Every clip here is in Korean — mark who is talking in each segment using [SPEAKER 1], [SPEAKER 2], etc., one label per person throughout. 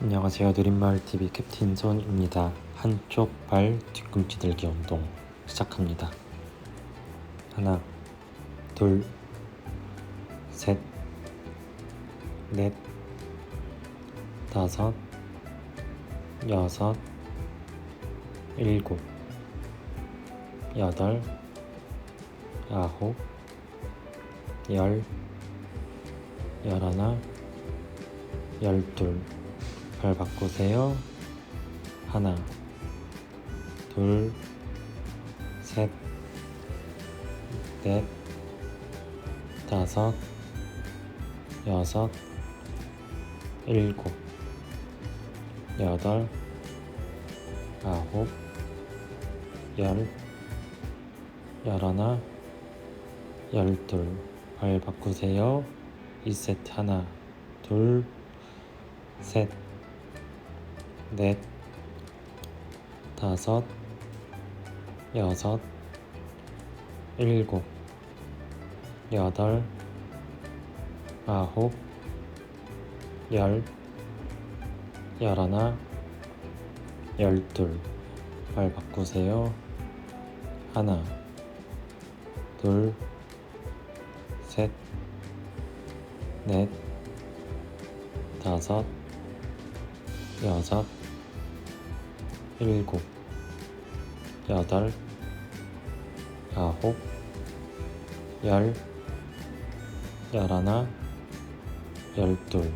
[SPEAKER 1] 안녕하세요. 느린마을TV 캡틴 존입니다. 한쪽 발 뒤꿈치 들기 운동 시작합니다. 하나, 둘, 셋, 넷, 다섯, 여섯, 일곱, 여덟, 아홉, 열, 열하나, 열둘, 발 바꾸세요. 하나, 둘, 셋, 넷, 다섯, 여섯, 일곱, 여덟, 아홉, 열, 열하나, 열둘. 발 바꾸세요. 이 세트 하나, 둘, 셋, 넷, 다섯, 여섯, 일곱, 여덟, 아홉, 열, 열하나, 열둘. 발 바꾸세요. 하나, 둘, 셋, 넷, 다섯, 여섯, 일곱, 여덟, 아홉, 열, 열하나, 열둘.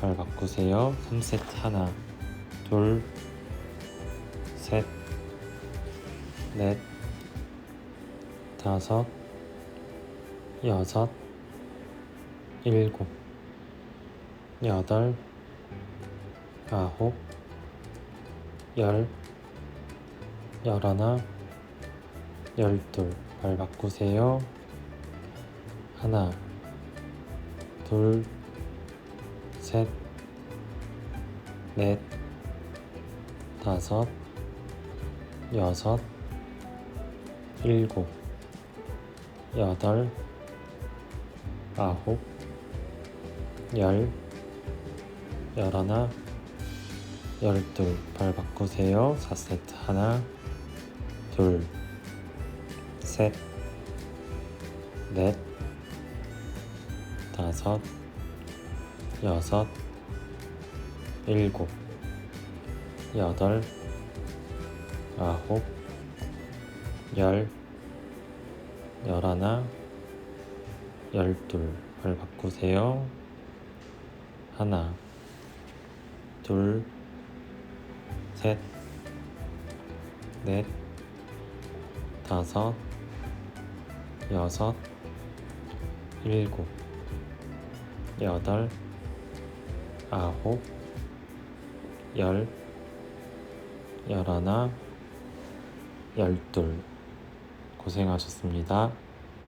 [SPEAKER 1] 발 바꾸세요. 3세트 하나, 둘, 셋, 넷, 다섯, 여섯, 일곱, 여덟, 아홉, 열, 열하나, 열둘. 발 바꾸세요. 하나, 둘, 셋, 넷, 다섯, 여섯, 일곱, 여덟, 아홉, 열, 열하나, 열둘. 발 바꾸세요. 4세트 하나, 둘, 셋, 넷, 다섯, 여섯, 일곱, 여덟, 아홉, 열, 열하나, 열둘. 발 바꾸세요. 하나, 둘, 셋, 넷, 다섯, 여섯, 일곱, 여덟, 아홉, 열, 열하나, 열둘. 고생하셨습니다.